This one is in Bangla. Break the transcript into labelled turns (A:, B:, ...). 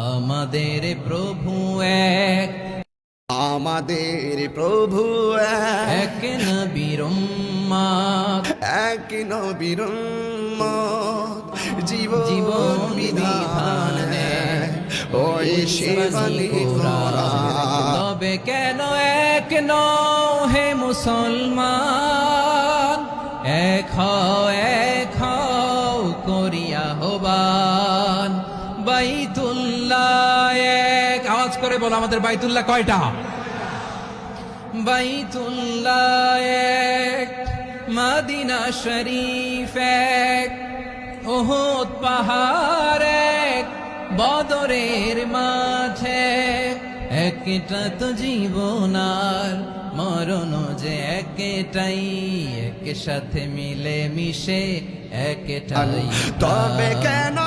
A: আমাদের প্রভু এক।
B: আমাদের প্রভু এক,
A: নবীর
B: এক নবীর জীবন
A: জীবন
B: বিধান ওই শিবানী কোরআন
A: তবে কেন এক ন হে মুসলমান? এক এক করিয়া হবান বাইতুল্লাহ এক আওয়াজ করে বলো আমাদের বাইতুল্লাহ কয়টা? বাইতুল্লাহ এক মাদিনা শরীফ এক ওহুদ পাহাড় এক বদরের মাঝে। একটা তো জীবন আর মরণ যে একটাই এক সাথে মিলে মিশে একটাই
B: তবে কেন